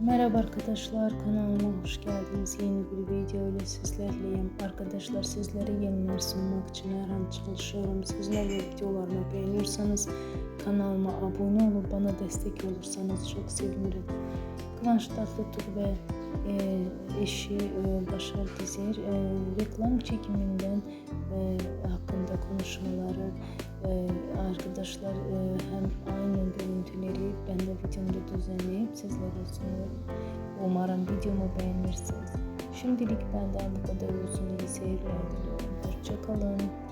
Merhaba arkadaşlar kanalıma hoş geldiniz. Yeni bir video ile sizlerleyim. Arkadaşlar sizlere yeniler sunmak için her an çalışıyorum. Sizler de videolarımı beğeniyorsanız kanalıma abone olup bana destek olursanız çok sevinirim. Kıvanç Tatlıtuğ ve e, eşi e, Başar Dizer e, reklam çekiminden e, hakkında konuşmaları e, arkadaşlar e, hem aynı görüntüleri ben de videomda düzenleyip sizlere sunuyorum. Umarım videomu beğenirsiniz. Şimdilik benden bu kadar olsun. İyi seyirler diliyorum. Hoşçakalın.